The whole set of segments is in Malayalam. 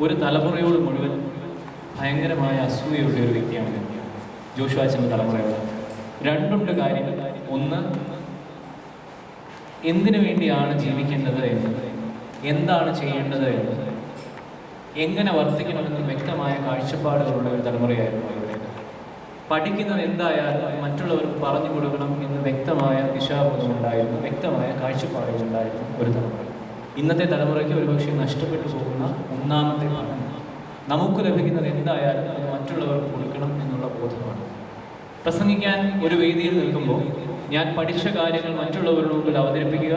ഒരു തലമുറയോട് മുഴുവൻ ഭയങ്കരമായ അസൂയുള്ള ഒരു വ്യക്തിയാണ് ജോഷുവാച്ചന്റെ തലമുറയോട്. രണ്ടുണ്ട് കാര്യങ്ങൾ. ഒന്ന് എന്തിനു വേണ്ടിയാണ് ജീവിക്കേണ്ടത് എന്ന് എന്താണ് ചെയ്യേണ്ടത് എന്ന് എങ്ങനെ വർദ്ധിക്കണമെന്ന് വ്യക്തമായ കാഴ്ചപ്പാടുകളുള്ള ഒരു തലമുറയായിരുന്നു പഠിക്കുന്നത് എന്തായാലും മറ്റുള്ളവർക്ക് പറഞ്ഞു കൊടുക്കണം എന്ന് വ്യക്തമായ ദിശാബോധമുണ്ടായിരുന്നു വ്യക്തമായ കാഴ്ചപ്പാടുകളുണ്ടായിരുന്നു ഒരു തലമുറ. ഇന്നത്തെ തലമുറയ്ക്ക് ഒരുപക്ഷെ നഷ്ടപ്പെട്ടു പോകുന്ന ഒന്നാമത്തെ പാഠം നമുക്ക് ലഭിക്കുന്നത് എന്തായാലും അത് മറ്റുള്ളവർക്ക് കൊടുക്കണം എന്നുള്ള ബോധമാണ്. പ്രസംഗിക്കാൻ ഒരു വേദിയിൽ നിൽക്കുമ്പോൾ ഞാൻ പഠിച്ച കാര്യങ്ങൾ മറ്റുള്ളവരുടെ മുമ്പിൽ അവതരിപ്പിക്കുക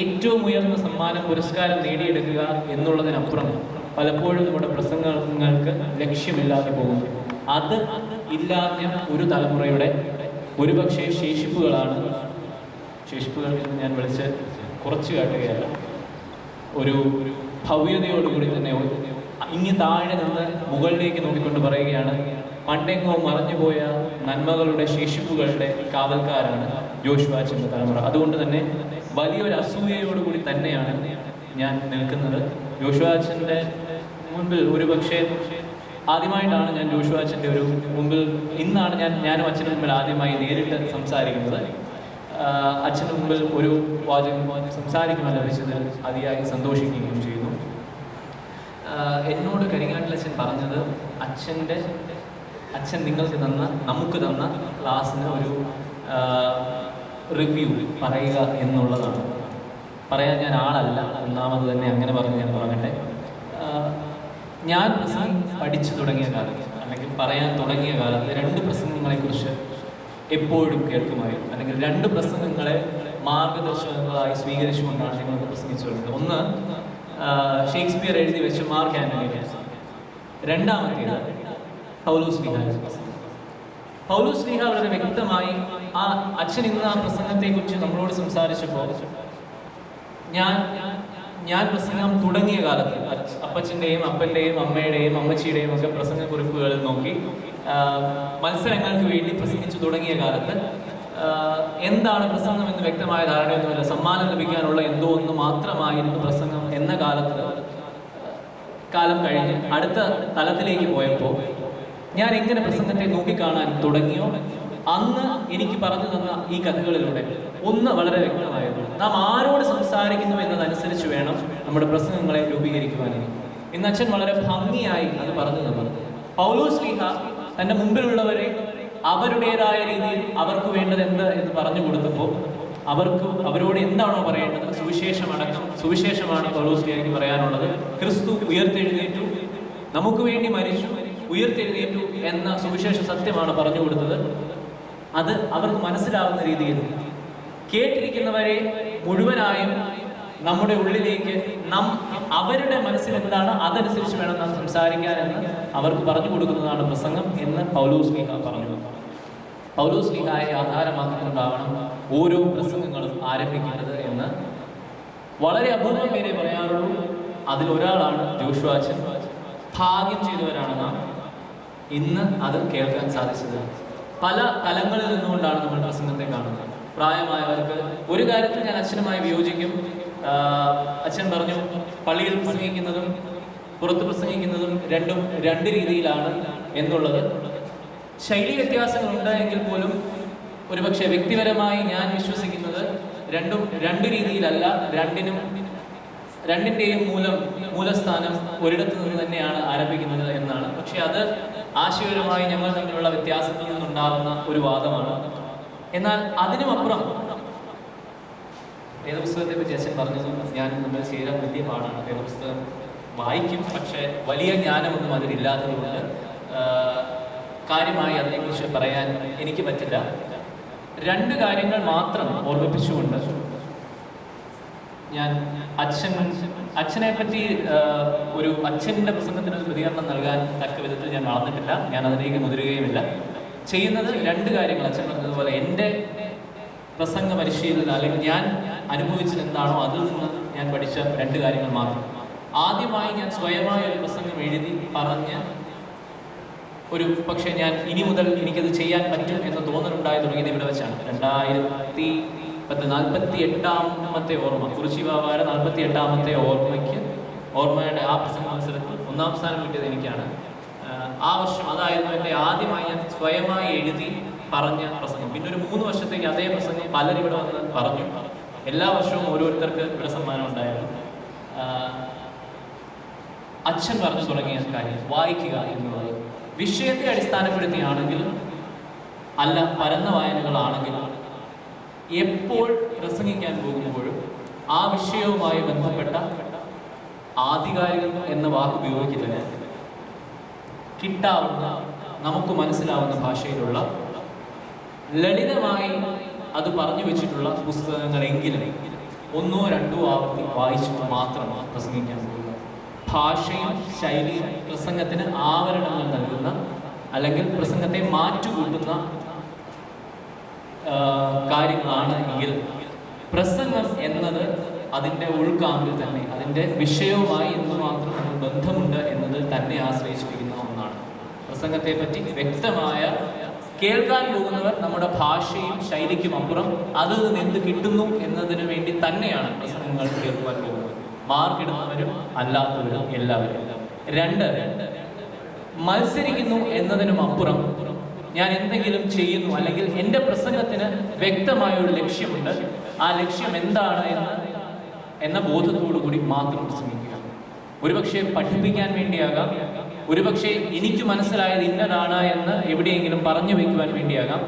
ഏറ്റവും ഉയർന്ന സമ്മാനം പുരസ്കാരം നേടിയെടുക്കുക എന്നുള്ളതിനപ്പുറം പലപ്പോഴും നമ്മുടെ പ്രസംഗങ്ങൾക്ക് ലക്ഷ്യമില്ലാതെ പോകുന്നു. അത് ഇല്ലാത്ത ഒരു തലമുറയുടെ ഒരുപക്ഷെ ശേഷിപ്പുകളാണ്. ശേഷിപ്പുകൾ ഞാൻ വിളിച്ച് കുറച്ച് കാട്ടുകയല്ല. ഒരു ഭവ്യതയോടുകൂടി തന്നെ ഇങ്ങ് താഴെ നിന്ന് മുകളിലേക്ക് നോക്കിക്കൊണ്ട് പറയുകയാണ് പണ്ടെങ്ങോ മറഞ്ഞുപോയ നന്മകളുടെ ശേഷിപ്പുകളുടെ കാവൽക്കാരാണ് ജോഷ് വാച്ചിന്റെ തലമുറ. അതുകൊണ്ട് തന്നെ വലിയൊരു അസൂയയോടുകൂടി തന്നെയാണ് ഞാൻ നിൽക്കുന്നത്. ജോഷ് മുൻപിൽ മുൻപിൽ ഒരുപക്ഷെ ആദ്യമായിട്ടാണ് ഞാൻ ജോഷു അച്ഛന്റെ ഒരു മുമ്പിൽ ഇന്നാണ് ഞാൻ ഞാനും അച്ഛനും മുമ്പിൽ ആദ്യമായി നേരിട്ട് സംസാരിക്കുന്നത്. അച്ഛന് മുമ്പിൽ ഒരു വാചകം സംസാരിക്കുവാൻ ലഭിച്ചതിൽ അതിയായി സന്തോഷിക്കുകയും ചെയ്യുന്നു. എന്നോട് കരിങ്ങാട്ടിലച്ഛൻ പറഞ്ഞത് അച്ഛന്റെ അച്ഛൻ നിങ്ങൾക്ക് തന്ന നമുക്ക് തന്ന ക്ലാസ്സിന് ഒരു റിവ്യൂ പറയുക എന്നുള്ളതാണ്. പറയാൻ ഞാൻ ആളല്ല ഒന്നാമത് തന്നെ അങ്ങനെ പറഞ്ഞ് ഞാൻ പറഞ്ഞിട്ട്. ഞാൻ പഠിച്ചു തുടങ്ങിയ കാലത്ത് അല്ലെങ്കിൽ പറയാൻ തുടങ്ങിയ കാലത്ത് എപ്പോഴും കേൾക്കുമായിരുന്നു. അല്ലെങ്കിൽ രണ്ട് പ്രസംഗങ്ങളെ മാർഗദർശകങ്ങളായി സ്വീകരിച്ചുകൊണ്ടാണ് ഞങ്ങൾ പ്രസംഗിച്ചു ഒന്ന് ഷേക്സ്പിയർ എഴുതി വെച്ച മാർക്ക് ആന്റണിയുടെ രണ്ടാമത്തേത് പൗലോസ് പൗലോസ് ലീഹ വളരെ വ്യക്തമായി ആ അച്ഛൻ ഇന്ന് ആ പ്രസംഗത്തെക്കുറിച്ച് നമ്മളോട് സംസാരിച്ചപ്പോൾ ഞാൻ ഞാൻ പ്രസംഗം തുടങ്ങിയ കാലത്ത് അപ്പച്ചന്റെയും അപ്പന്റെയും അമ്മയുടെയും അമ്മച്ചിയുടെയും ഒക്കെ പ്രസംഗ നോക്കി മത്സരങ്ങൾക്ക് വേണ്ടി പ്രസംഗിച്ചു തുടങ്ങിയ കാലത്ത് എന്താണ് പ്രസംഗം എന്ന് വ്യക്തമായ ധാരണയൊന്നുമില്ല. സമ്മാനം ലഭിക്കാനുള്ള എന്തോ ഒന്ന് മാത്രമായിരുന്നു പ്രസംഗം എന്ന കാലത്ത് കാലം കഴിഞ്ഞ്. അടുത്ത തലത്തിലേക്ക് പോയപ്പോൾ ഞാൻ എങ്ങനെ പ്രസംഗത്തെ നോക്കിക്കാണാൻ തുടങ്ങിയോ? അന്ന് എനിക്ക് പറഞ്ഞു തന്ന ഈ കഥകളിലൂടെ ഒന്ന് വളരെ വ്യക്തമായിരുന്നു. നാം ആരോട് സംസാരിക്കുന്നു എന്നതനുസരിച്ച് വേണം നമ്മുടെ പ്രസംഗങ്ങളെ രൂപീകരിക്കുവാനായി ഇന്ന് അച്ഛൻ വളരെ ഭംഗിയായി അത് പറഞ്ഞു തന്നത് പൗലോസ് ലീഹ തന്റെ മുമ്പിലുള്ളവരെ അവരുടേതായ രീതിയിൽ അവർക്ക് വേണ്ടത് എന്ത് എന്ന് പറഞ്ഞു കൊടുത്തപ്പോൾ അവർക്ക് അവരോട് എന്താണോ പറയേണ്ടത്? സുവിശേഷമടക്കം സുവിശേഷമാണ് പൗലോസ് ലീഹയ്ക്ക് പറയാനുള്ളത്. ക്രിസ്തു ഉയർത്തെഴുന്നേറ്റു. നമുക്ക് വേണ്ടി മരിച്ചു. ഉയർത്തെഴുന്നേറ്റു എന്ന സുവിശേഷ സത്യമാണ് പറഞ്ഞു കൊടുത്തത്. അത് അവർക്ക് മനസ്സിലാവുന്ന രീതിയിൽ കേട്ടിരിക്കുന്നവരെ മുഴുവനായും നമ്മുടെ ഉള്ളിലേക്ക് നം അവരുടെ മനസ്സിൽ എന്താണ് അതനുസരിച്ച് വേണം നാം സംസാരിക്കാനെന്ന് അവർക്ക് പറഞ്ഞു കൊടുക്കുന്നതാണ് പ്രസംഗം എന്ന് പൗലൂസ് ലീഹ പറഞ്ഞു. പൗലൂസ് ലീഹായെ ആധാരമാക്കിക്കൊണ്ടാവണം ഓരോ പ്രസംഗങ്ങളും ആരംഭിക്കുന്നത് എന്ന്. വളരെ അപൂർവം പേരെ പറയാറുള്ളൂ. അതിലൊരാളാണ് ജോഷുവാച്ചൻ ഭാഗ്യം ചെയ്തവരാണ് നാം. ഇന്ന് അത് കേൾക്കാൻ സാധിച്ചത്. പല തലങ്ങളിൽ നിന്നുകൊണ്ടാണ് നമ്മൾ പ്രസംഗത്തെ കാണുന്നത്. പ്രായമായവർക്ക് ഒരു കാര്യത്തിൽ ഞാൻ അച്ഛനുമായി വിയോജിക്കും. അച്ഛൻ പറഞ്ഞു പള്ളിയിൽ പ്രസംഗിക്കുന്നതും പുറത്ത് പ്രസംഗിക്കുന്നതും രണ്ടും രണ്ട് രീതിയിലാണ് എന്നുള്ളത്. ശൈലി വ്യത്യാസങ്ങൾ എങ്കിൽ പോലും ഒരുപക്ഷെ വ്യക്തിപരമായി ഞാൻ വിശ്വസിക്കുന്നത് രണ്ടും രണ്ട് രീതിയിലല്ല രണ്ടിനും രണ്ടിന്റെയും മൂലം മൂലസ്ഥാനം ഒരിടത്തു നിന്ന് തന്നെയാണ് ആരംഭിക്കുന്നത് എന്നാണ്. പക്ഷെ അത് ആശയപരമായി ഞങ്ങൾ തമ്മിലുള്ള വ്യത്യാസത്തിൽ നിന്നുണ്ടാകുന്ന ഒരു വാദമാണ്. എന്നാൽ അതിനുമപ്പുറം വേദപുസ്തകത്തെ പറ്റി അച്ഛൻ പറഞ്ഞതും ജ്ഞാനം നമ്മൾ ചേരാൻ വലിയ പാടാണ്. വേദപുസ്തകം വായിക്കും പക്ഷേ വലിയ ജ്ഞാനമൊന്നും അതിലില്ലാത്തതുകൊണ്ട് കാര്യമായി അതിനെക്കുറിച്ച് പറയാൻ എനിക്ക് പറ്റില്ല. രണ്ട് കാര്യങ്ങൾ മാത്രം ഓർമ്മിപ്പിച്ചുകൊണ്ട് ഞാൻ അച്ഛൻ അച്ഛനെ പറ്റി ഒരു അച്ഛന്റെ പ്രസംഗത്തിന് ഒരു പ്രതികരണം നൽകാൻ തക്ക വിധത്തിൽ ഞാൻ വളർന്നിട്ടില്ല ഞാൻ അതിലേക്ക് മുതിരുകയുമില്ല. ചെയ്യുന്നത് രണ്ട് കാര്യങ്ങൾ. അച്ഛൻ പറഞ്ഞതുപോലെ എന്റെ പ്രസംഗ പരിശീലനം അല്ലെങ്കിൽ ഞാൻ അനുഭവിച്ചത് എന്താണോ അതിൽ നിന്ന് ഞാൻ പഠിച്ച രണ്ട് കാര്യങ്ങൾ മാത്രം. ആദ്യമായി ഞാൻ സ്വയമായ ഒരു പ്രസംഗം എഴുതി പറഞ്ഞ് ഒരു പക്ഷേ ഞാൻ ഇനി മുതൽ എനിക്കത് ചെയ്യാൻ പറ്റും എന്ന തോന്നലുണ്ടായി തുടങ്ങിയത് ഇവിടെ വെച്ചാണ്. രണ്ടായിരത്തി പത്ത് നാൽപ്പത്തി എട്ടാമത്തെ ഓർമ്മ കുറിച്ചി ബാബായുടെ നാൽപ്പത്തി എട്ടാമത്തെ ഓർമ്മയ്ക്ക് ഓർമ്മയുടെ ആ പ്രസംഗ മത്സരത്തിൽ ഒന്നാം സ്ഥാനം കിട്ടിയത് എനിക്കാണ്. ആ വർഷം അതായിരുന്നു എന്റെ ആദ്യമായി ഞാൻ സ്വയമായി എഴുതി പറഞ്ഞ പ്രസംഗം. പിന്നെ ഒരു മൂന്ന് വർഷത്തേക്ക് അതേ പ്രസംഗം പലരും ഇവിടെ വന്ന് പറഞ്ഞു. എല്ലാ വർഷവും ഓരോരുത്തർക്ക് ഇവിടെ സമ്മാനം ഉണ്ടായിരുന്നു. അച്ഛൻ പറഞ്ഞു തുടങ്ങിയ കാര്യം വായിക്കുക എന്നുള്ളത്. വിഷയത്തെ അടിസ്ഥാനപ്പെടുത്തിയാണെങ്കിലും അല്ല പരന്ന വായനകളാണെങ്കിലും എപ്പോൾ പ്രസംഗിക്കാൻ പോകുമ്പോഴും ആ വിഷയവുമായി ബന്ധപ്പെട്ട ആധികാരികം എന്ന വാക്ക് ഉപയോഗിക്കുന്നതിന് കിട്ടാവുന്ന നമുക്ക് മനസ്സിലാവുന്ന ഭാഷയിലുള്ള ലളിതമായി അത് പറഞ്ഞു വെച്ചിട്ടുള്ള പുസ്തകങ്ങളെങ്കിലും ഒന്നോ രണ്ടോ ആവർത്തി വായിച്ചിട്ട് മാത്രം പ്രസംഗിക്കാൻ ഭാഷയും ശൈലിയും പ്രസംഗത്തിന് ആവരണങ്ങൾ നൽകുന്ന അല്ലെങ്കിൽ പ്രസംഗത്തെ മാറ്റുകൂട്ടുന്ന കാര്യങ്ങളാണ് എങ്കിൽ പ്രസംഗം എന്നത് അതിന്റെ ഉൾക്കാമ്പിൽ തന്നെ അതിന്റെ വിഷയവുമായി എന്തുമാത്രം ബന്ധമുണ്ട് എന്നത് തന്നെ ആശ്രയിച്ചിരിക്കുന്ന ഒന്നാണ്. പ്രസംഗത്തെ പറ്റി വ്യക്തമായ കേൾക്കാൻ പോകുന്നവർ നമ്മുടെ ഭാഷയും ശൈലിക്കും അപ്പുറം അതിൽ നിന്ന് എന്ത് കിട്ടുന്നു എന്നതിനു വേണ്ടി തന്നെയാണ് പ്രസംഗങ്ങൾ കേൾക്കുവാൻ പോകുന്നത്. മാർക്കിടുന്നവരും അല്ലാത്തവരും എല്ലാവരും. രണ്ട് മത്സരിക്കുന്നു എന്നതിനും അപ്പുറം ഞാൻ എന്തെങ്കിലും ചെയ്യുന്നു അല്ലെങ്കിൽ എന്റെ പ്രസംഗത്തിന് വ്യക്തമായ ഒരു ലക്ഷ്യമുണ്ട്. ആ ലക്ഷ്യം എന്താണ് എന്ന് ബോധത്തോടു കൂടി മാത്രം പ്രസംഗിക്കുക. ഒരുപക്ഷെ പഠിപ്പിക്കാൻ വേണ്ടിയാകാം ഒരുപക്ഷെ എനിക്ക് മനസ്സിലായത് ഇന്നതാണ് എന്ന് എവിടെയെങ്കിലും പറഞ്ഞു വയ്ക്കുവാൻ വേണ്ടിയാകാം.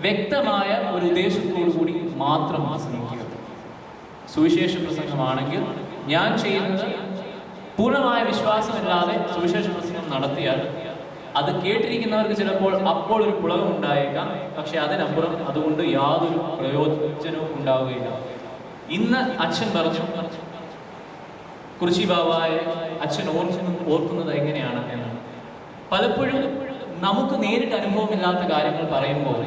വ്യക്തമായ ഒരു ഉദ്ദേശത്തോടു കൂടി മാത്രം പ്രസംഗിക്കുക സുവിശേഷ പ്രസംഗമാണെങ്കിൽ ഞാൻ ചെയ്യുന്നത് പൂർണമായ വിശ്വാസമില്ലാതെ സുവിശേഷ പ്രസംഗം നടത്തിയാൽ അത് കേട്ടിരിക്കുന്നവർക്ക് ചിലപ്പോൾ അപ്പോൾ ഒരു പുളകം ഉണ്ടായേക്കാം. പക്ഷെ അതിനപ്പുറം അതുകൊണ്ട് യാതൊരു പ്രയോജനവും ഉണ്ടാവുകയില്ല. ഇന്ന് അച്ഛൻ പറഞ്ഞു കുറിച്ചി ബാബായെ അച്ഛൻ ഓർക്കുന്നു ഓർക്കുന്നത് എങ്ങനെയാണ് എന്നാണ് പലപ്പോഴും നമുക്ക് നേരിട്ട് അനുഭവമില്ലാത്ത കാര്യങ്ങൾ പറയുമ്പോൾ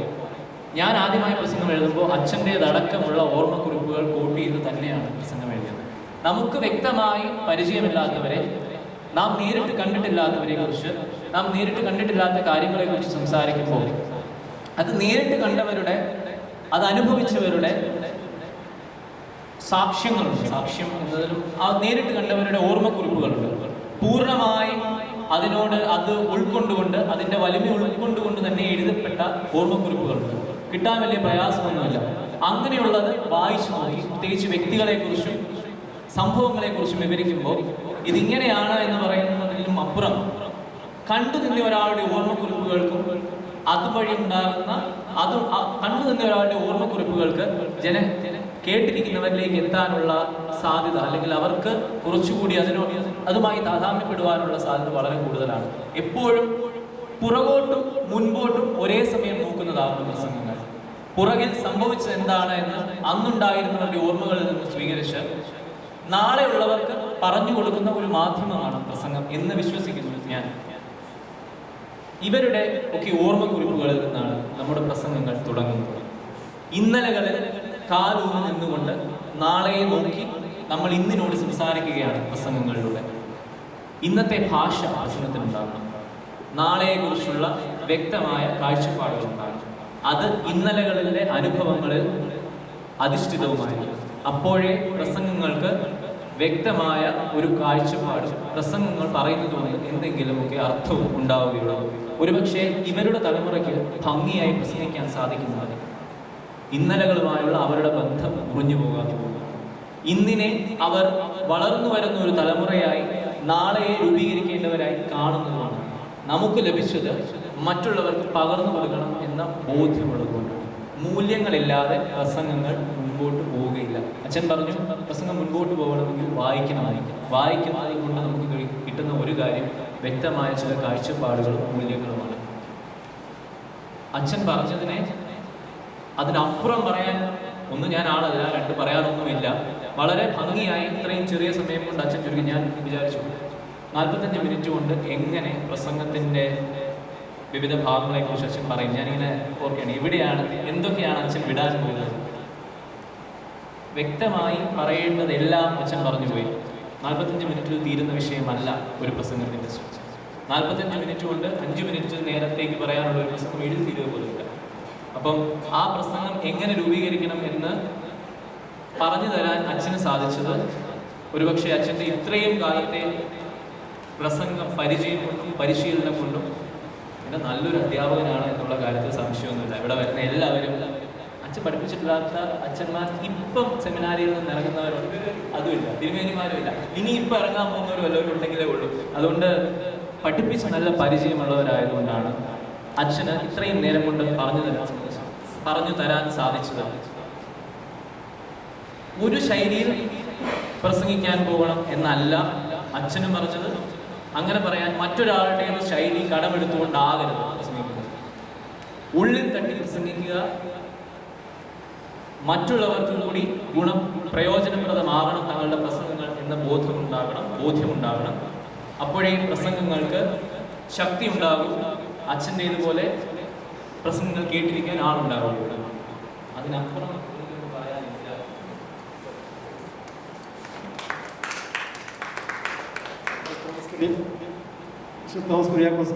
ഞാൻ ആദ്യമായി പ്രസംഗം എഴുതുമ്പോൾ അച്ഛന്റെതടക്കമുള്ള ഓർമ്മക്കുറിപ്പുകൾ കൂട്ടി എന്ന് തന്നെയാണ് പ്രസംഗം എഴുതിയത്. നമുക്ക് വ്യക്തമായി പരിചയമില്ലാത്തവരെ നാം നേരിട്ട് കണ്ടിട്ടില്ലാത്തവരെ കുറിച്ച് നാം നേരിട്ട് കണ്ടിട്ടില്ലാത്ത കാര്യങ്ങളെക്കുറിച്ച് സംസാരിക്കുമ്പോൾ അത് നേരിട്ട് കണ്ടവരുടെ അത് അനുഭവിച്ചവരുടെ സാക്ഷ്യങ്ങളുണ്ട്. സാക്ഷ്യം എന്നതിലും നേരിട്ട് കണ്ടവരുടെ ഓർമ്മക്കുറിപ്പുകളുണ്ട്. പൂർണമായി അതിനോട് അത് ഉൾക്കൊണ്ടുകൊണ്ട് അതിന്റെ വലിമ ഉൾക്കൊണ്ടുകൊണ്ട് തന്നെ എഴുതപ്പെട്ട ഓർമ്മക്കുറിപ്പുകളുണ്ട്. കിട്ടാൻ വലിയ പ്രയാസമൊന്നുമില്ല. അങ്ങനെയുള്ളത് വായിച്ചു നോക്കി പ്രത്യേകിച്ച് വ്യക്തികളെ കുറിച്ചും സംഭവങ്ങളെ കുറിച്ചും വിവരിക്കുമ്പോൾ ഇതിങ്ങനെയാണ് എന്ന് പറയുന്നതിലും അപ്പുറം കണ്ടു നിന്ന ഒരാളുടെ ഓർമ്മക്കുറിപ്പുകൾക്കും അതുവഴി ഉണ്ടാകുന്ന അത് കണ്ടു നിന്ന ഒരാളുടെ ഓർമ്മക്കുറിപ്പുകൾക്ക് ജന കേട്ടിരിക്കുന്നവരിലേക്ക് എത്താനുള്ള സാധ്യത അല്ലെങ്കിൽ അവർക്ക് കുറച്ചുകൂടി അതിനോ അതുമായി താതാമ്യപ്പെടുവാനുള്ള സാധ്യത വളരെ കൂടുതലാണ്. എപ്പോഴും പുറകോട്ടും മുൻപോട്ടും ഒരേ സമയം നോക്കുന്നതാകുന്ന പ്രസംഗങ്ങൾ. പുറകിൽ സംഭവിച്ചത് എന്താണ് എന്ന് അന്നുണ്ടായിരുന്നവരുടെ ഓർമ്മകളിൽ നിന്ന് സ്വീകരിച്ച് നാളെയുള്ളവർക്ക് പറഞ്ഞു കൊടുക്കുന്ന ഒരു മാധ്യമമാണ് പ്രസംഗം എന്ന് വിശ്വസിക്കുന്നു ഞാൻ. ഇവരുടെ ഒക്കെ ഓർമ്മക്കുറിപ്പുകളിൽ നിന്നാണ് നമ്മുടെ പ്രസംഗങ്ങൾ തുടങ്ങുന്നത്. ഇന്നലകളിൽ കാലൂന്ന് നിന്നുകൊണ്ട് നാളെയെ നോക്കി നമ്മൾ ഇന്നിനോട് സംസാരിക്കുകയാണ് പ്രസംഗങ്ങളിലൂടെ. ഇന്നത്തെ ഭാഷ പ്രസംഗത്തിനുണ്ടാകണം നാളെയെക്കുറിച്ചുള്ള വ്യക്തമായ കാഴ്ചപ്പാടുകൾ ഉണ്ടാകണം അത് ഇന്നലകളിലെ അനുഭവങ്ങളിൽ അധിഷ്ഠിതവുമായിരിക്കും അപ്പോഴേ പ്രസംഗങ്ങൾക്ക് വ്യക്തമായ ഒരു കാഴ്ചപ്പാട് പ്രസംഗങ്ങൾ പറയുന്നതുകൊണ്ട് എന്തെങ്കിലുമൊക്കെ അർത്ഥവും ഉണ്ടാവുകയുള്ളൂ. ഒരുപക്ഷെ ഇവരുടെ തലമുറയ്ക്ക് ഭംഗിയായി പ്രസംഗിക്കാൻ സാധിക്കുന്നവർ ഇന്നലകളുമായുള്ള അവരുടെ ബന്ധം മുറിഞ്ഞു പോകാതെ പോകുന്നു. ഇന്നിനെ അവർ വളർന്നു വരുന്ന ഒരു തലമുറയായി നാളെയെ രൂപീകരിക്കേണ്ടവരായി കാണുന്നതാണ് നമുക്ക് ലഭിച്ചത് മറ്റുള്ളവർക്ക് പകർന്നു കൊടുക്കണം എന്ന ബോധ്യമുള്ളതുകൊണ്ട് മൂല്യങ്ങളില്ലാതെ പ്രസംഗങ്ങൾ മുൻപോട്ട് പോവുകയില്ല. അച്ഛൻ പറഞ്ഞു പ്രസംഗം മുൻപോട്ട് പോകണമെങ്കിൽ വായിക്കണമായിരിക്കും വായിക്കുന്നത് കൊണ്ട് നമുക്ക് കിട്ടുന്ന ഒരു കാര്യം വ്യക്തമായ ചില കാഴ്ചപ്പാടുകളും മൂല്യങ്ങളുമാണ്. അച്ഛൻ പറഞ്ഞതിനെ അതിനപ്പുറം പറയാൻ ഒന്ന് ഞാൻ ആളല്ല രണ്ട് പറയാനൊന്നുമില്ല വളരെ ഭംഗിയായി ഇത്രയും ചെറിയ സമയം കൊണ്ട് അച്ഛൻ ചുരുക്കി ഞാൻ വിചാരിച്ചു. നാൽപ്പത്തഞ്ച് മിനിറ്റ് കൊണ്ട് എങ്ങനെ പ്രസംഗത്തിന്റെ വിവിധ ഭാഗങ്ങളെക്കുറിച്ച് അച്ഛൻ പറയും? ഞാനിങ്ങനെ ഓർക്കുകയാണ്. ഇവിടെയാണ് എന്തൊക്കെയാണ് അച്ഛൻ വിടാൻ പോയത്? വ്യക്തമായി പറയേണ്ടതെല്ലാം അച്ഛൻ പറഞ്ഞു പോയി നാൽപ്പത്തഞ്ച് മിനിറ്റിൽ തീരുന്ന വിഷയമല്ല ഒരു പ്രസംഗത്തിന്റെ നാൽപ്പത്തഞ്ച് മിനിറ്റ് കൊണ്ട് അഞ്ച് മിനിറ്റ് നേരത്തേക്ക് പറയാനുള്ള ഒരു പ്രസംഗം എഴുതി തീരുക പോലുമില്ല. അപ്പം ആ പ്രസംഗം എങ്ങനെ രൂപീകരിക്കണം എന്ന് പറഞ്ഞു തരാൻ അച്ഛന് സാധിച്ചത് ഒരുപക്ഷെ അച്ഛന്റെ ഇത്രയും കാലത്തെ പ്രസംഗം പരിചയം കൊണ്ടും പരിശീലനം കൊണ്ടും പിന്നെ നല്ലൊരു അധ്യാപകനാണ് എന്നുള്ള കാര്യത്തിൽ സംശയമൊന്നുമില്ല. ഇവിടെ വരുന്ന എല്ലാവരും അച്ഛൻ പഠിപ്പിച്ചിട്ടില്ലാത്ത അച്ഛന്മാർ ഇപ്പം സെമിനാരിയിൽ നിന്ന് ഇറങ്ങുന്നവരുണ്ട്. അതുമില്ല. തിരുമേനിമാരും ഇല്ല ഇനി ഇപ്പം ഇറങ്ങാൻ പോകുന്നവർ വല്ലവരും ഉണ്ടെങ്കിലേ ഉള്ളൂ. അതുകൊണ്ട് പഠിപ്പിച്ച് നല്ല പരിചയമുള്ളവരായതുകൊണ്ടാണ് അച്ഛന് ഇത്രയും നേരം കൊണ്ട് പറഞ്ഞു തരാൻ പറഞ്ഞു തരാൻ സാധിച്ചത് ഒരു ശൈലിയിൽ പ്രസംഗിക്കാൻ പോകണം എന്നല്ല അച്ഛനും പറഞ്ഞത്. അങ്ങനെ പറയാൻ മറ്റൊരാളുടെ ഒരു ശൈലി കടമെടുത്തുകൊണ്ടാകരുത് പ്രസംഗിക്കുക ഉള്ളിൽ തട്ടി പ്രസംഗിക്കുക. മറ്റുള്ളവർക്ക് കൂടി ഗുണം പ്രയോജനപ്രദമാകണം തങ്ങളുടെ പ്രസംഗങ്ങൾ എന്ന ബോധമുണ്ടാകണം ബോധ്യമുണ്ടാകണം. അപ്പോഴേ പ്രസംഗങ്ങൾക്ക് ശക്തി ഉണ്ടാകും അച്ഛന്റെ ഇതുപോലെ പ്രസംഗങ്ങൾ കേട്ടിരിക്കാൻ ആളുണ്ടാവുകയുള്ളൂ അതിനപ്പുറം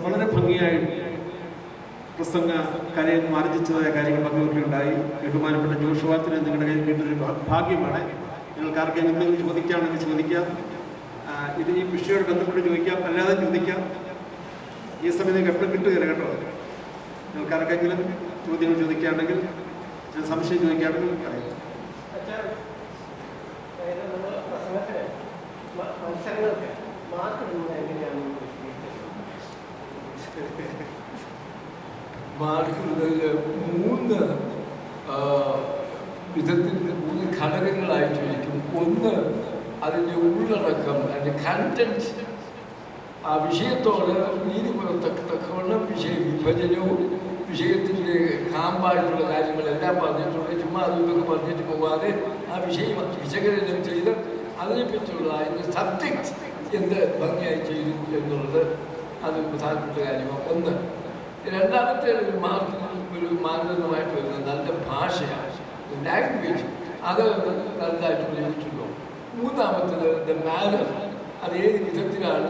വളരെ ഭംഗിയായി പ്രസംഗ കലയിൽ നിന്ന് ആർജിച്ചതായ കാര്യങ്ങൾ പങ്കുവെക്കുകയുണ്ടായി ബഹുമാനപ്പെട്ട ജോഷുവാത്തിന് നിങ്ങളുടെ കയ്യിൽ കിട്ടുന്നൊരു ഭാ- ഭാഗ്യമാണ്. നിങ്ങൾക്ക് ആർക്കെങ്കിലും എന്തെങ്കിലും ചോദിക്കുകയാണെങ്കിൽ ചോദിക്കാം. ഇത് ഈ വിഷയോട് ബന്ധപ്പെട്ട് ചോദിക്കാം അല്ലാതെ ചോദിക്കാം. ഈ സമയത്ത് നിങ്ങൾക്ക് എപ്പോഴും കിട്ടുകയില്ല കേട്ടോ. ആർക്കെങ്കിലും ചോദ്യങ്ങൾ ചോദിക്കുകയാണെങ്കിൽ ചില സംശയം ചോദിക്കുകയാണെങ്കിൽ പറയാം മത്സരങ്ങൾക്ക് മാർക്ക് ഇടുന്നത് എങ്ങനെയാണ് മാർക്കുന്നതിൽ മൂന്ന് ആ, വിധത്തിൽ മൂന്ന് ഘടകങ്ങളായിട്ടിരിക്കും ഒന്ന് അതിന്റെ ഉള്ളടക്കം അതിന്റെ കണ്ടന്റ് ആ വിഷയത്തോട് നീതി പുലർത്തക്കവണ്ണം തക്കവണ്ണം വിഷയ വിഭജനവും വിഷയത്തിന്റെ കാമ്പായിട്ടുള്ള കാര്യങ്ങളെല്ലാം പറഞ്ഞിട്ടുണ്ട്. ചുമ്മാ അതും ഇതൊക്കെ പറഞ്ഞിട്ട് പോകാതെ ആ വിഷയം വിശകലനം ചെയ്ത് അതിനെപ്പറ്റിയുള്ള അതിന്റെ സബ്ജക്റ്റ് എന്ത് ഭംഗിയായി ചെയ്തു എന്നുള്ളത് അത് പ്രധാനപ്പെട്ട കാര്യമാണ്. ഒന്ന് രണ്ടാമത്തെ ഒരു മാർക്ക് ഒരു മാനദണ്ഡമായിട്ട് വരുന്നത് നല്ല ഭാഷയാണ് ലാംഗ്വേജ് അത് നല്ലതായിട്ട് ഉപയോഗിച്ചിട്ടുണ്ടോ? മൂന്നാമത്തത് ദ മാനർ അത് ഏത് വിധത്തിലാണ്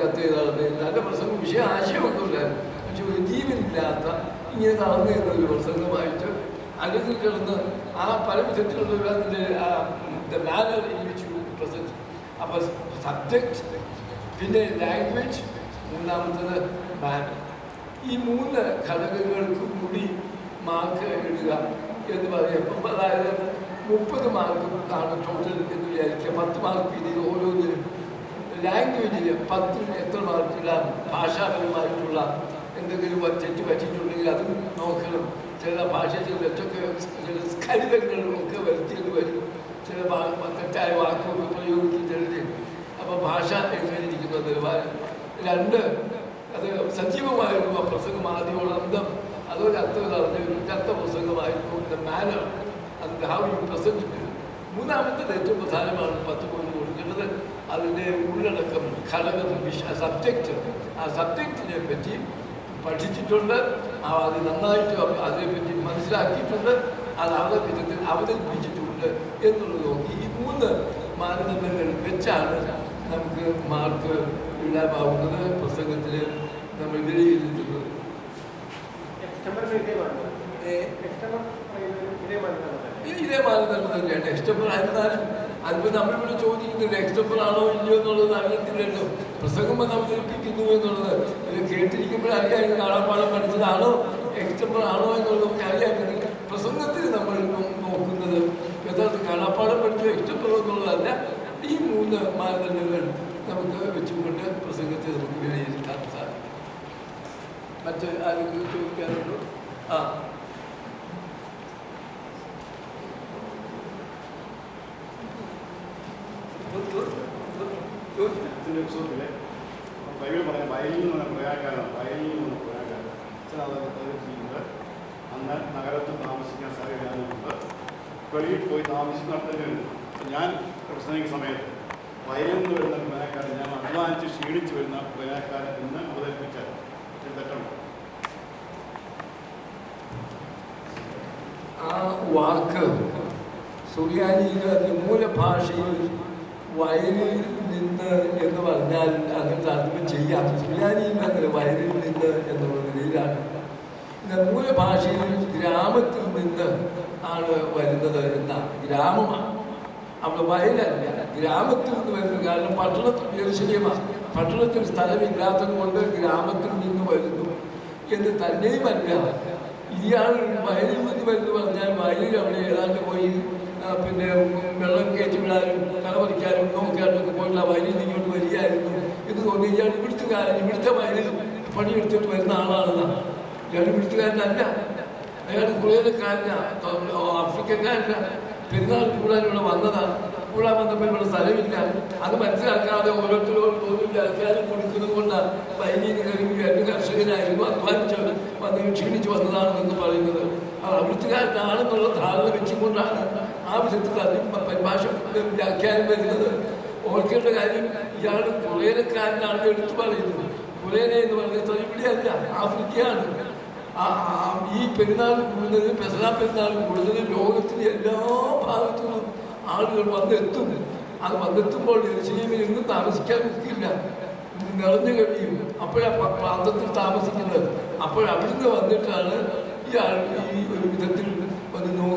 കത്തേതാണ് നല്ല പ്രസംഗം വിഷയം ആശയമൊന്നുമില്ലായിരുന്നു പക്ഷെ ഒരു ജീവനില്ലാത്ത ഇങ്ങനെ ഒരു പ്രസംഗം പ്രസംഗമായിട്ട് അല്ലെങ്കിൽ കിടന്ന് ആ പല വിധത്തിലുള്ള അപ്പൊ സബ്ജക്റ്റ് പിന്നെ ലാംഗ്വേജ് മൂന്നാമത്തത് മാനർ ഈ മൂന്ന് ഘടകങ്ങൾക്ക് കൂടി മാർക്ക് ഇടുക എന്ന് പറയുമ്പോൾ അതായത് മുപ്പത് മാർക്ക് ആണ് ടോട്ടൽ എന്ന് വിചാരിക്കുക. പത്ത് മാർക്ക് ഇതിൽ ഓരോന്നിനും ലാംഗ്വേജിൽ പത്തിന് എത്ര മാർക്കിടാം ഭാഷാപരമായിട്ടുള്ള എന്തെങ്കിലും തെറ്റ് പറ്റിയിട്ടുണ്ടെങ്കിൽ അതും നോക്കണം. ചില ഭാഷ ചില തെറ്റൊക്കെ ചില സ്ഖലിതങ്ങളും ഒക്കെ വരുത്തിയെന്ന് വരും. ചില തെറ്റായ വാക്കുകൾ പ്രയോഗിക്കുന്നത് അപ്പോൾ ഭാഷ എങ്ങനെ നിലവാരം രണ്ട് അത് സജീവമായിരുന്നു. ആ പ്രസംഗം ആദ്യമുള്ള അന്തം അതൊരു അർത്ഥം ചത്ത പ്രസംഗമായിരുന്നു. ദ മാനർ അതിന്റെ ഹൗ യു പ്രസന്റ് മൂന്നാമത്തത് ഏറ്റവും പ്രധാനമാണ് പത്ത് പോയിന്റ് കൊടുക്കേണ്ടത്. അതിന്റെ ഉള്ളടക്കം ഘടകം വിഷ സബ്ജക്റ്റ് ആ സബ്ജക്റ്റിനെ പറ്റി പഠിച്ചിട്ടുണ്ട്. അത് നന്നായിട്ട് അതിനെപ്പറ്റി മനസ്സിലാക്കിയിട്ടുണ്ട്. അത് അവരുടെ വിധത്തിൽ അവതരിപ്പിച്ചിട്ടുണ്ട് എന്നുള്ളത് നോക്കി. ഈ മൂന്ന് മാനദണ്ഡങ്ങൾ വെച്ചാണ് നമുക്ക് മാർക്ക് ഇടാമാവുന്നത് പുസ്തകത്തിൽ നമ്മൾ വിലയിരുത്തുന്നത്. ഇതേ മാനദണ്ഡം തന്നെയാണ്. എക്സ്റ്റംബർ ആയിരുന്നാലും അതിപ്പോൾ നമ്മളിവിടെ ചോദിക്കുന്നില്ല എക്സ്റ്റംബർ ആണോ ഇല്ലയോ എന്നുള്ളത് അറിയത്തില്ലല്ലോ. പ്രസംഗം അവതരിപ്പിക്കുന്നു എന്നുള്ളത്. ഇത് കേട്ടിരിക്കുമ്പോൾ അറിയാം കാണാപ്പാടം പഠിച്ചതാണോ രക്ഷപ്പെടാണോ എന്നുള്ളത് നമുക്ക് അറിയാമെങ്കിൽ പ്രസംഗത്തിൽ നമ്മൾ നോക്കുന്നത് യഥാർത്ഥ കാണാപ്പാടം പഠിച്ചു രക്ഷപ്പെടും എന്നുള്ളതല്ല ഈ മൂന്ന് മാനദണ്ഡങ്ങൾ നമുക്ക് വെച്ചുകൊണ്ട് പ്രസംഗത്തെ നമുക്ക് വിലയിരുത്താൻ സാധിക്കും. മറ്റ് ആരെങ്കിലും ചോദിക്കാറുണ്ടോ ആ. പുസ്തകത്തിലെ ബൈബിൾ പറഞ്ഞ വയലിൽ നിന്ന് പ്രയാക്കാരാണ് വയലിൽ നിന്ന് പ്രയാക്കാരൻ അച്ഛൻ അത് ചെയ്യുന്നത് അന്ന് നഗരത്തിൽ താമസിക്കാൻ മുമ്പ് വെളിയിൽ പോയി താമസിക്കുന്നിടത്തേക്ക് ഞാൻ പ്രസംഗിക്കുന്ന സമയത്ത് വയലിൽ നിന്ന് വരുന്ന പ്രയാക്കാരൻ ഞാൻ അധ്വാനിച്ച് ക്ഷീണിച്ച് വരുന്ന പ്രയാക്കാരൻ എന്ന് തെറ്റുണ്ട്. ആ വാക്ക് സുറിയാനിയിൽ അതിന്റെ മൂലഭാഷയിൽ വയലിൽ നിന്ന് എന്ന് പറഞ്ഞാൽ അങ്ങനെ താല്പര്യം ചെയ്യാം സുറിയാനിയിൽ അങ്ങനെ വയലിൽ നിന്ന് എന്നുള്ള നിലയിലാണ്. പിന്നെ മൂലഭാഷയിൽ ഗ്രാമത്തിൽ നിന്ന് ആണ് വരുന്നത് എന്നാണ് ഗ്രാമമാണ്. അവിടെ വയലല്ല. ഗ്രാമത്തിൽ നിന്ന് വരുന്നത് കാരണം പട്ടണത്തിൽ ജെറുസലേമാണ് പട്ടണത്തിൽ സ്ഥലമില്ലാത്തത് കൊണ്ട് ഗ്രാമത്തിൽ നിന്ന് വരുന്നു എന്ന് തന്നെയുമല്ല. ഇയാൾ വയലിൽ നിന്ന് വരുന്നു പറഞ്ഞാൽ വയലിൽ അവിടെ ഏതാണ്ട് പോയി പിന്നെ വെള്ളം കയറ്റി വിടാനും കള പറിക്കാനും നോക്കാനൊക്കെ പോയിട്ടുള്ള വയലിൽ ഇങ്ങോട്ട് വരികയായിരുന്നു. എന്ന് തോന്നി ഇയാൾ ഇവിടുത്തുകാരൻ ഇവിടുത്തെ വയലിൽ പണിയെടുത്തിട്ട് വരുന്ന ആളാണെന്നാണ് ഇയാൾ ഇവിടുത്തുകാരനല്ല അയാൾ കുറേക്കാരന ആഫ്രിക്കക്കാരന. പെരുന്നാൾ കൂടാൻ ഇവിടെ വന്നതാണ്. കൂടാൻ വന്നപ്പോൾ ഇവിടെ സ്ഥലമില്ല. അത് മനസ്സിലാക്കാതെ ഓരോരുത്തരും ഓരോരുത്തർ ആൾക്കാരും കൊടുക്കുന്നത് കൊണ്ടാണ് വൈകിട്ട് കയറി രണ്ട് കർഷകനായിരുന്നു അധ്വാനിച്ചാണ് വന്ന് ക്ഷീണിച്ച് വന്നതാണെന്ന് പറയുന്നത്. ആ അവിടുത്തുകാരനാണെന്നുള്ള ധാരണ വെച്ചുകൊണ്ടാണ് ആ വിധത്തിൽ അതിന് പരിഭാഷ വ്യാഖ്യാനം വരുന്നത് ഓർക്കേണ്ട കാര്യം ഇയാൾ കുറേക്കാരനാണ് എടുത്തു പറയുന്നത് കുറേനെ എന്ന് പറഞ്ഞത് ഇവിടെയല്ല ആഫ്രിക്കയാണ് ഈ പെരുന്നാൾ കൂടുന്നത് പെസറ പെരുന്നാൾ കൂടുന്നത് ലോകത്തിലെ എല്ലാ ഭാഗത്തു നിന്നും ആളുകൾ വന്നെത്തും അത് വന്നെത്തുമ്പോൾ എരുസലേമിൽ എങ്ങും താമസിക്കാൻ ഒക്കില്ല നിറഞ്ഞു കഴിയും അപ്പോഴാ പ- പ്രാന്തത്തിൽ താമസിക്കുന്നത് അപ്പോഴവിടുന്ന് വന്നിട്ടാണ് ഇയാൾ ഈ ഒരു വിധത്തിൽ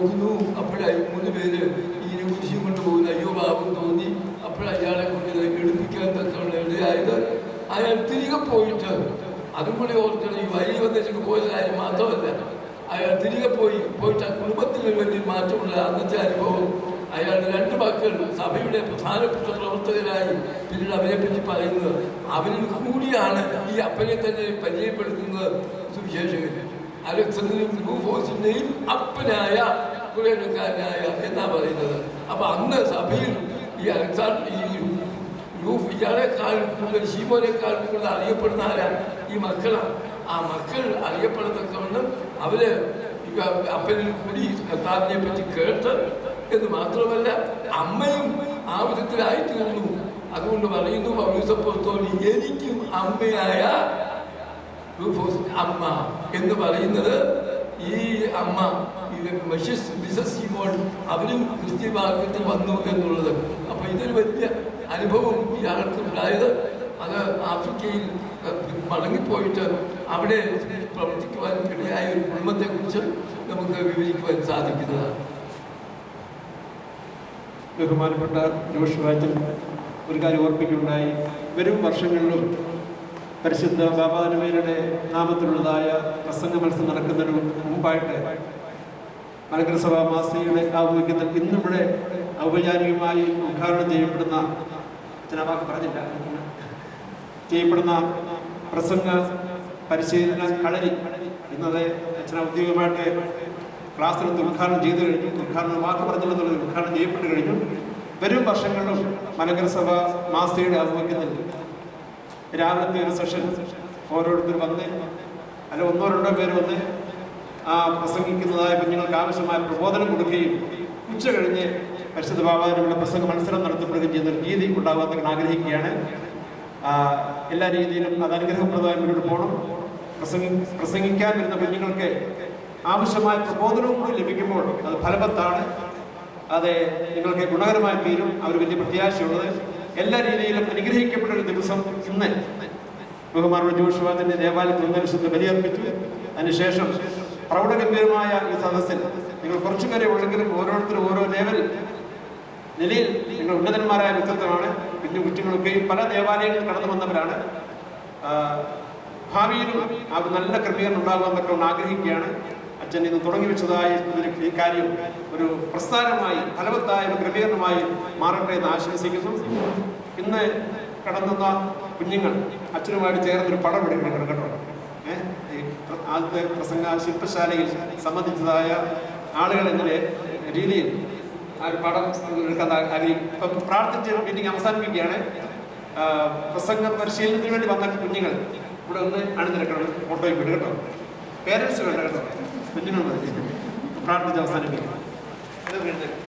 വന്ന് നോക്കുന്നു അപ്പോഴായി മൂന്ന് പേര് ഈ കുരിശും കൊണ്ട് പോകുന്ന അയ്യോ പാപം തോന്നി അപ്പോഴയാളെ കൊണ്ട് എടുപ്പിക്കാൻ തക്കവണ്ണം ഇടയായത്. അയാൾ തിരികെ പോയിട്ട് അതും കൂടി ഓർക്കണം ഈ വഴി വന്നിട്ട് പോയ കാര്യം മാത്രമല്ല അയാൾ തിരികെ പോയി പോയിട്ട് ആ കുടുംബത്തിന് വേണ്ടി മാറ്റമുള്ള അന്നത്തെ അനുഭവം. അയാളുടെ രണ്ട് മക്കൾ സഭയുടെ പ്രധാനപ്പെട്ട പ്രവർത്തകരായി പിന്നീട് അവരെ പറ്റി പറയുന്നത്. അവരിൽ കൂടിയാണ് ഈ അപ്പനെ തന്നെ പരിചയപ്പെടുത്തുന്നത് സുവിശേഷകൻ. ലൂഫോസിന്റെയും അപ്പനായ കുറേക്കാരനായ എന്നാ പറയുന്നത് അപ്പൊ അന്ന് സഭയിൽ ഈ അലക്സാണ്ടർ ഈ ലൂഫ് ഇയാളെക്കാൾ കൂടുതൽ ഷീമോനേക്കാൾ കൂടുതൽ അറിയപ്പെടുന്ന ആരാണ് ഈ മക്കളാണ് ആ മക്കൾ അറിയപ്പെടത്തക്കവണ്ണം അവർ അപ്പനിൽ കൂടി കർത്താവിനെ പറ്റി കേട്ട് എന്ന് മാത്രമല്ല അമ്മയും ആ വിധത്തിലായി തീർന്നു അതുകൊണ്ട് പറയുന്നു പൗരസപ്പുറത്തോട് എനിക്കും അമ്മയായ അമ്മ എന്ന് പറയുന്നത് ഈ അമ്മ മിസസ് മിസസ് സിമോൺ അവരും ക്രിസ്ത്യ ഭാഗത്തിൽ വന്നു എന്നുള്ളത്. അപ്പൊ ഇതൊരു വലിയ അനുഭവം ഇയാൾക്ക് ഉണ്ടായത്. അത് ആഫ്രിക്കയിൽ മടങ്ങിപ്പോയിട്ട് അവിടെ പ്രവർത്തിക്കുവാൻ ഇടയായ ഒരു കുടുംബത്തെക്കുറിച്ച് നമുക്ക് വിവരിക്കുവാൻ സാധിക്കുന്നതാണ്. ബഹുമാനപ്പെട്ട ജോഷുവാച്ചൻ ഒരു കാര്യം ഓർപ്പിക്കുകയുണ്ടായി. വരും വർഷങ്ങളിലും പരിശുദ്ധ ബാബാനുമേരുടെ നാമത്തിലുള്ളതായ പ്രസംഗ മത്സരം നടക്കുന്നതിന് മുമ്പായിട്ട് മലങ്കര സഭാ മാസികയുടെ ആഭിമുഖ്യത്തിൽ ഇന്നിവിടെ ഔപചാരികമായി ഉദ്ഘാടനം ചെയ്യപ്പെടുന്ന ജനവാക്ക് പറഞ്ഞില്ല. ചെയ്യപ്പെടുന്ന പ്രസംഗ പരിശീലന കളരി ഇന്നത് അച്ഛന ഔദ്യോഗികമായിട്ട് ക്ലാസ്സിലെടുത്ത് ഉദ്ഘാടനം ചെയ്തു കഴിഞ്ഞു. ഉദ്ഘാടനം വാക്ക് പറഞ്ഞില്ലെന്നുള്ളത് ഉദ്ഘാടനം ചെയ്യപ്പെട്ട് കഴിഞ്ഞു. വരും വർഷങ്ങളിലും മലകരസഭ സഭ മാസികയുടെ ആഭിമുഖ്യത്തിൽ രാവിലത്തെ ഒരു സെഷൻ ഓരോരുത്തർ വന്ന് അല്ല ഒന്നോ രണ്ടോ പേര് വന്ന് പ്രസംഗിക്കുന്നതായ കുഞ്ഞുങ്ങൾക്ക് ആവശ്യമായ പ്രബോധനം കൊടുക്കുകയും ഉച്ച കഴിഞ്ഞ് പരിശുദ്ധ ബാബാനുള്ള പ്രസംഗ മത്സരം നടത്തപ്പെടുകയും ചെയ്യുന്ന ഒരു രീതി ഉണ്ടാകാൻ ആഗ്രഹിക്കുകയാണ്. എല്ലാ രീതിയിലും അത് അനുഗ്രഹപ്രദമായി മുന്നോട്ട് പോകണം. പ്രസംഗി പ്രസംഗിക്കാൻ വരുന്ന കുഞ്ഞുങ്ങൾക്ക് ആവശ്യമായ പ്രബോധനവും കൂടി ലഭിക്കുമ്പോൾ അത് ഫലവത്താണ് അത് നിങ്ങൾക്ക് ഗുണകരമായി തീരും. അവർ വലിയ പ്രത്യാശയുള്ളത്. എല്ലാ രീതിയിലും അനുഗ്രഹിക്കപ്പെട്ട ഒരു ദിവസം ഇന്ന് ബഹുമാരുടെ ജോഷുവാദിന്റെ ദേവാലയത്തിൽ ഒന്നര ശുദ്ധ ബലിയർപ്പിച്ചു. അതിനുശേഷം പ്രൗഢഗംഭീരമായ ഈ സദസ്സിൽ നിങ്ങൾ കുറച്ചു പേരെ ഉള്ളെങ്കിലും ഓരോരുത്തരും ഓരോ ലെവൽ നിലയിൽ നിങ്ങൾ ഉന്നതന്മാരായ വ്യക്തിത്വമാണ് പിന്നെ കുറ്റങ്ങളൊക്കെയും പല ദേവാലയങ്ങളിൽ കടന്നു വന്നവരാണ്. ഭാവിയിലും ആ നല്ല ക്രമീകരണം ഉണ്ടാകുമെന്നൊക്കെ ഒന്ന് ആഗ്രഹിക്കുകയാണ്. അച്ഛൻ ഇന്ന് തുടങ്ങി വെച്ചതായ ഈ കാര്യം ഒരു പ്രസ്ഥാനമായി ഫലവത്തായ ഒരു ക്രമീകരണമായി മാറട്ടെ എന്ന് ആശംസിക്കുന്നു. ഇന്ന് കടന്നുന്ന കുഞ്ഞുങ്ങൾ അച്ഛനുമായിട്ട് ചേർന്നൊരു പടം എടുക്കണം കേട്ടോ. ആദ്യത്തെ പ്രസംഗ ശില്പശാലയിൽ സംബന്ധിച്ചതായ ആളുകൾ എന്ന രീതിയിൽ ആ ഒരു പാഠം എടുക്കാൻ കാര്യം ഇപ്പം പ്രാർത്ഥിച്ച് മീറ്റിംഗ് അവസാനിപ്പിക്കുകയാണ്. പ്രസംഗ പരിശീലനത്തിന് വേണ്ടി വന്ന കുഞ്ഞുങ്ങൾ ഇവിടെ ഒന്ന് അണിനിരക്കണം ഫോട്ടോയും വിടുക കേട്ടോ. പേരൻസ് വേണ്ട കേട്ടോ. കുഞ്ഞുങ്ങൾ പ്രാർത്ഥിച്ച് അവസാനിപ്പിക്കണം